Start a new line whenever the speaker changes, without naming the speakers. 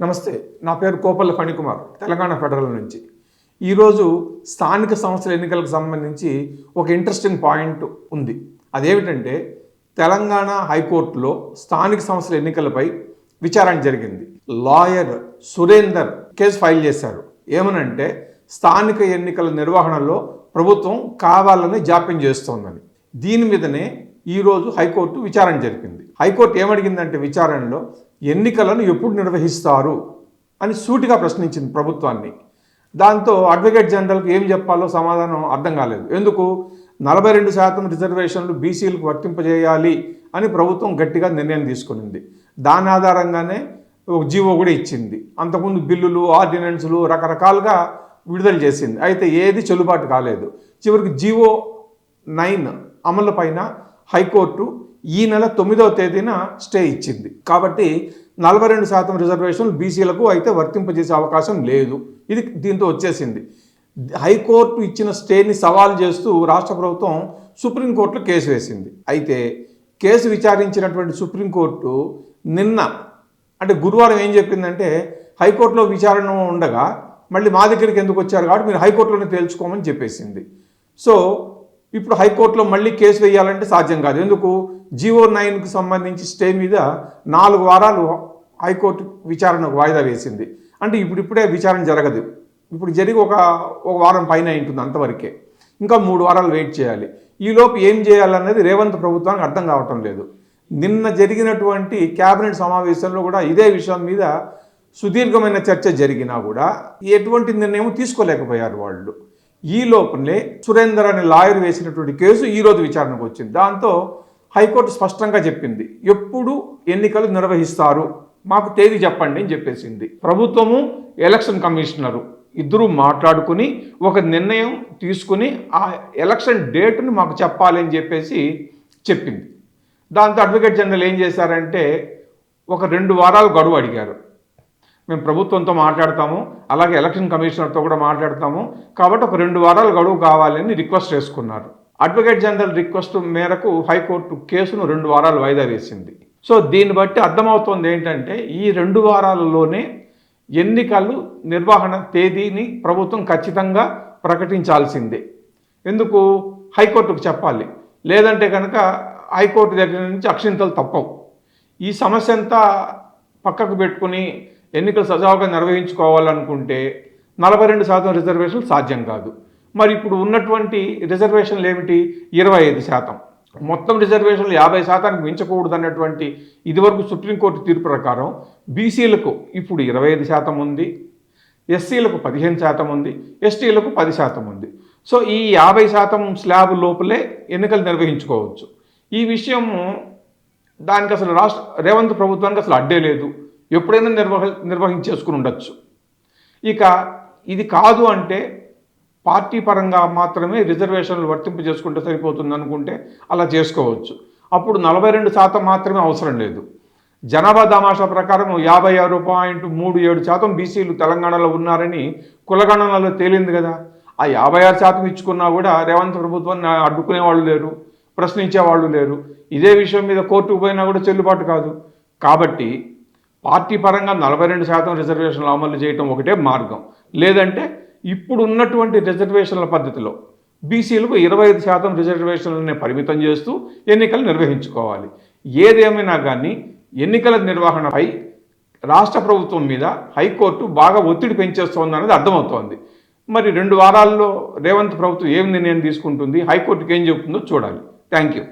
నమస్తే నా పేరు కోపల్ల ఫణికుమార్ తెలంగాణ ఫెడరల్ నుంచి. ఈరోజు స్థానిక సంస్థల ఎన్నికలకు సంబంధించి ఒక ఇంట్రెస్టింగ్ పాయింట్ ఉంది. అదేమిటంటే తెలంగాణ హైకోర్టులో స్థానిక సంస్థల ఎన్నికలపై విచారణ జరిగింది. లాయర్ సురేందర్ కేసు ఫైల్ చేశారు. ఏమనంటే స్థానిక ఎన్నికల నిర్వహణలో ప్రభుత్వం కావాలని జాప్యం చేస్తోందని. దీని మీదనే ఈరోజు హైకోర్టు విచారణ జరిపింది. హైకోర్టు ఏమడిగిందంటే విచారణలో ఎన్నికలను ఎప్పుడు నిర్వహిస్తారు అని సూటిగా ప్రశ్నించింది ప్రభుత్వాన్ని. దాంతో అడ్వకేట్ జనరల్కి ఏం చెప్పాలో సమాధానం అర్థం కాలేదు. ఎందుకు? నలభై రెండు శాతం రిజర్వేషన్లు బీసీలకు వర్తింపజేయాలి అని ప్రభుత్వం గట్టిగా నిర్ణయం తీసుకునింది. దాని ఆధారంగానే ఒక జీవో కూడా ఇచ్చింది. అంతకుముందు బిల్లులు ఆర్డినెన్సులు రకరకాలుగా విడుదల చేసింది. అయితే ఏది చెల్లుబాటు కాలేదు. చివరికి జీవో నైన్ అమలు పైన హైకోర్టు ఈ నెల తొమ్మిదవ తేదీన స్టే ఇచ్చింది. కాబట్టి నలభై రెండు శాతం రిజర్వేషన్లు బీసీలకు అయితే వర్తింపజేసే అవకాశం లేదు. ఇది దీంతో వచ్చేసింది. హైకోర్టు ఇచ్చిన స్టేని సవాల్ చేస్తూ రాష్ట్ర ప్రభుత్వం సుప్రీంకోర్టులో కేసు వేసింది. అయితే కేసు విచారించినటువంటి సుప్రీంకోర్టు నిన్న అంటే గురువారం ఏం చెప్పిందంటే హైకోర్టులో విచారణ ఉండగా మళ్ళీ మా దగ్గరికి ఎందుకు వచ్చారు కాబట్టి మీరు హైకోర్టులోనే తేల్చుకోమని చెప్పేసింది. సో ఇప్పుడు హైకోర్టులో మళ్ళీ కేసు వేయాలంటే సాధ్యం కాదు. ఎందుకు? జీవో నైన్కు సంబంధించి స్టే మీద నాలుగు వారాలు హైకోర్టు విచారణకు వాయిదా వేసింది. అంటే ఇప్పుడిప్పుడే విచారణ జరగదు. ఇప్పుడు జరిగి ఒక ఒక వారం పైన ఉంటుంది అంతవరకే. ఇంకా మూడు వారాలు వెయిట్ చేయాలి. ఈలోపు ఏం చేయాలన్నది రేవంత్ ప్రభుత్వానికి అర్థం కావటం లేదు. నిన్న జరిగినటువంటి కేబినెట్ సమావేశంలో కూడా ఇదే విషయం మీద సుదీర్ఘమైన చర్చ జరిగినా కూడా ఎటువంటి నిర్ణయం తీసుకోలేకపోయారు వాళ్ళు. ఈ లోపలే సురేందర్ అనే లాయర్ వేసినటువంటి కేసు ఈరోజు విచారణకు వచ్చింది. దాంతో హైకోర్టు స్పష్టంగా చెప్పింది ఎప్పుడు ఎన్నికలు నిర్వహిస్తారు? మాకు తేదీ చెప్పండి అని చెప్పేసింది. ప్రభుత్వము ఎలక్షన్ కమిషనరు ఇద్దరూ మాట్లాడుకుని ఒక నిర్ణయం తీసుకుని ఆ ఎలక్షన్ డేట్ని మాకు చెప్పాలి అని చెప్పేసి చెప్పింది. దాంతో అడ్వకేట్ జనరల్ ఏం చేశారంటే ఒక రెండు వారాలు గడువు అడిగారు. మేము ప్రభుత్వంతో మాట్లాడతాము అలాగే ఎలక్షన్ కమిషనర్తో కూడా మాట్లాడతాము. కాబట్టి ఒక రెండు వారాలు గడువు కావాలని రిక్వెస్ట్ చేసుకున్నారు. అడ్వకేట్ జనరల్ రిక్వెస్ట్ మేరకు హైకోర్టు కేసును రెండు వారాలు వాయిదా వేసింది. సో దీన్ని బట్టి అర్థమవుతోంది ఏంటంటే ఈ రెండు వారాలలోనే ఎన్నికలు నిర్వహణ తేదీని ప్రభుత్వం ఖచ్చితంగా ప్రకటించాల్సిందే. ఎందుకు? హైకోర్టుకు చెప్పాలి. లేదంటే కనుక హైకోర్టు దగ్గర నుంచి అక్షింతలు తప్పవు. ఈ సమస్య అంతా పక్కకు పెట్టుకుని ఎన్నికలు సజావుగా నిర్వహించుకోవాలనుకుంటే నలభై రెండు శాతం రిజర్వేషన్లు సాధ్యం కాదు. మరి ఇప్పుడు ఉన్నటువంటి రిజర్వేషన్లు ఏమిటి? ఇరవై ఐదు శాతం. మొత్తం రిజర్వేషన్లు యాభై శాతానికి మించకూడదు అన్నటువంటి ఇదివరకు సుప్రీంకోర్టు తీర్పు ప్రకారం బీసీలకు ఇప్పుడు ఇరవై ఐదు శాతం ఉంది ఎస్సీలకు పదిహేను శాతం ఉంది ఎస్టీలకు పది శాతం ఉంది. సో ఈ యాభై శాతం స్లాబ్ లోపలే ఎన్నికలు నిర్వహించుకోవచ్చు. ఈ విషయము దానికి అసలు రాష్ట్ర రేవంత్ ప్రభుత్వానికి అసలు అడ్డే లేదు. ఎప్పుడైనా నిర్వహ నిర్వహించేసుకుని ఉండొచ్చు. ఇక ఇది కాదు అంటే పార్టీ పరంగా మాత్రమే రిజర్వేషన్లు వర్తింపు చేసుకుంటే సరిపోతుంది అనుకుంటే అలా చేసుకోవచ్చు. అప్పుడు నలభై రెండు శాతం మాత్రమే అవసరం లేదు. జనాభా దామాషా ప్రకారం యాభై ఆరు పాయింట్ మూడు ఏడు శాతం బీసీలు తెలంగాణలో ఉన్నారని కులగణనలో తేలింది కదా. ఆ యాభై ఆరు శాతం ఇచ్చుకున్నా కూడా రేవంత్ ప్రభుత్వాన్ని అడ్డుకునే వాళ్ళు లేరు ప్రశ్నించే వాళ్ళు లేరు. ఇదే విషయం మీద కోర్టుకు పోయినా కూడా చెల్లుబాటు కాదు. కాబట్టి పార్టీ పరంగా నలభై రెండు శాతం రిజర్వేషన్లు అమలు చేయటం ఒకటే మార్గం. లేదంటే ఇప్పుడు ఉన్నటువంటి రిజర్వేషన్ల పద్ధతిలో బీసీలకు ఇరవై ఐదు శాతం రిజర్వేషన్లనే పరిమితం చేస్తూ ఎన్నికలు నిర్వహించుకోవాలి. ఏదేమైనా కానీ ఎన్నికల నిర్వహణపై రాష్ట్ర ప్రభుత్వం మీద హైకోర్టు బాగా ఒత్తిడి పెంచేస్తోందనేది అర్థమవుతోంది. మరి రెండు వారాల్లో రేవంత్ ప్రభుత్వం ఏం నిర్ణయం తీసుకుంటుంది? హైకోర్టుకి ఏం చెబుతుందో చూడాలి. Thank you.